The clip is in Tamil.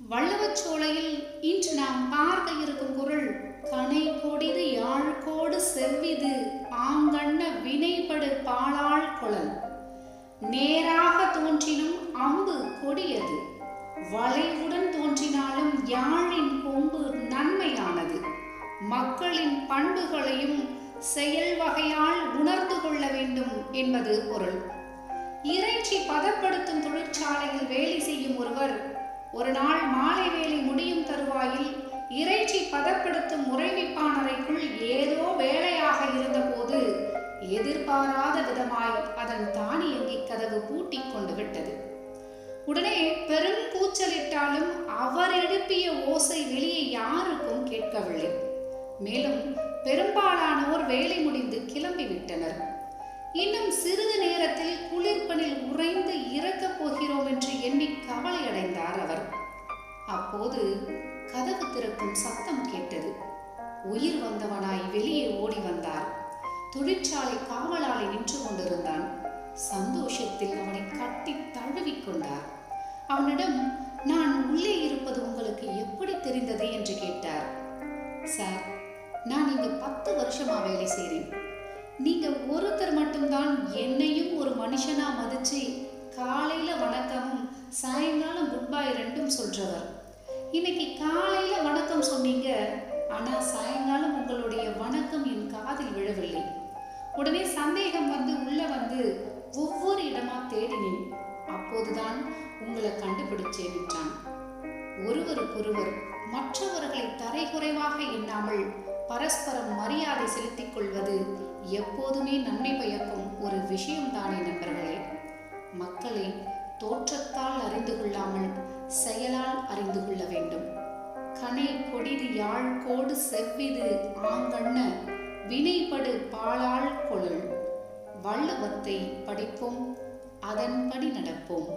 வள்ளுவச்சோலையில் இன்று நாம் பார்க்க இருக்கும் குரல் கனை கொடிது யாழ்கோடு செவ்விது ஆங்கண்ண வினைபடு பாலாள் குழல். நேராக தோன்றினும் அம்பு கொடியது. வளைவுடன் தோன்றினாலும் யாழின் கொம்பு நன்மையானது. மக்களின் பண்புகளையும் செயல் வகையால் உணர்ந்து கொள்ள வேண்டும் என்பது பொருள். இறைச்சி பதப்படுத்தும் தொழிற்சாலையில் வேலை செய்யும் ஒருவர் ஒரு நாள் மாலை முடியும் தருவாயில் இறைச்சி பதப்படுத்தும் முறைவிப்பானறைக்குள் ஏதோ வேலையாக இருந்தபோது எதிர்பாராத விதமாய் அதன் தானியங்கி கதவு பூட்டி கொண்டு விட்டது. உடனே பெரும் கூச்சலிட்டாலும் அவர் எழுப்பிய ஓசை வெளியே யாருக்கும் கேட்கவில்லை. மேலும் பெரும்பாலானோர் வேலை முடிந்து கிளம்பிவிட்டனர். இன்னும் சிறிது நேரத்தில் குளிர்பனில் உறைந்து இறக்கப் போகிறோம் என்று எண்ணி கவலை அப்போது கதவு திறக்கும் சத்தம் கேட்டது. உயிர் வந்தவனாய் வெளியே ஓடி வந்தார். தொழிற்சாலை காவலாளி நின்று கொண்டிருந்தான். சந்தோஷத்தில் அவனை கட்டி தழுவிக் கொண்டார். அவனிடம் நான் உள்ளே இருப்பது உங்களுக்கு எப்படி தெரிந்தது? என்று கேட்டார். சார் நான் இங்கு பத்து வருஷமா வேலை செய்கிறேன். நீங்க ஒருத்தர் மட்டும்தான் என்னையும் ஒரு மனுஷனா மதிச்சு காலையில வணக்கமும் சாயங்காலம் குட் ரெண்டும் சொல்றவர். இன்னைக்கு காலையில வணக்கம் சொன்னீங்க. ஆனா சாயங்காலம் உங்களுடைய வணக்கம் என் காதில் விழவில்லை. உடனே சந்தேகம் வந்து உள்ள வந்து ஒவ்வொரு இடமா தேடினேன் அப்போதுதான் உங்களை கண்டுபிடிச்சே என்றான். ஒருவருக்கொருவர் மற்றவர்களை தரைகுறைவாக எண்ணாமல் பரஸ்பரம் மரியாதை செலுத்திக் கொள்வது எப்போதுமே நன்மை பயக்கும் ஒரு விஷயம்தானே நண்பர்களே. மக்களை தோற்றத்தால் அறிந்து கொள்ளாமல் செயலால் அறிந்து கொள்ள வேண்டும். கனை கொடிது யாழ் கோடு செவ்விது ஆங்கண்ண வினைபடு பாழாள் கொழல். வள்ளுவத்தை படிப்போம் அதன்படி நடப்போம்.